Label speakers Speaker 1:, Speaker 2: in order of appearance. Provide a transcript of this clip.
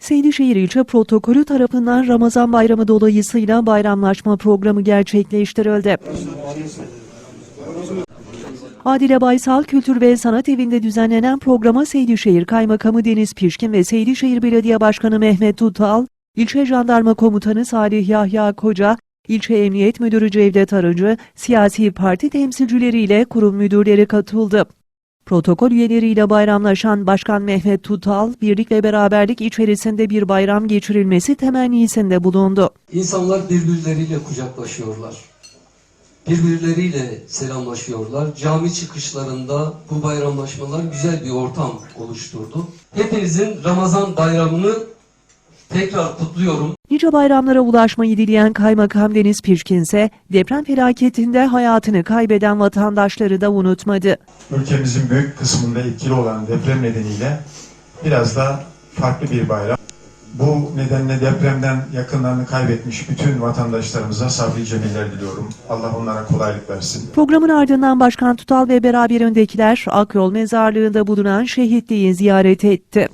Speaker 1: Seydişehir İlçe Protokolü tarafından Ramazan Bayramı dolayısıyla bayramlaşma programı gerçekleştirildi. Adile Baysal Kültür ve Sanat Evi'nde düzenlenen programa Seydişehir Kaymakamı Deniz Pişkin ve Seydişehir Belediye Başkanı Mehmet Tutal, İlçe Jandarma Komutanı Salih Yahya Koca, İlçe Emniyet Müdürü Cevdet Arıcı, siyasi parti temsilcileriyle kurum müdürleri katıldı. Protokol üyeleriyle bayramlaşan Başkan Mehmet Tutal, birlik ve beraberlik içerisinde bir bayram geçirilmesi temennisinde bulundu.
Speaker 2: İnsanlar birbirleriyle kucaklaşıyorlar. Birbirleriyle selamlaşıyorlar. Cami çıkışlarında bu bayramlaşmalar güzel bir ortam oluşturdu. Hepinizin Ramazan bayramını tekrar kutluyorum.
Speaker 1: Nice bayramlara ulaşmayı dileyen Kaymakam Deniz Pişkin ise deprem felaketinde hayatını kaybeden vatandaşları da unutmadı.
Speaker 3: ülkemizin büyük kısmında etkili olan deprem nedeniyle biraz da farklı bir bayram. Bu nedenle depremden yakınlarını kaybetmiş bütün vatandaşlarımıza sabri cemiller diliyorum. Allah onlara kolaylık versin.
Speaker 1: Programın ardından Başkan Tutal ve beraberindekiler Akyol Mezarlığı'nda bulunan şehitliği ziyaret etti.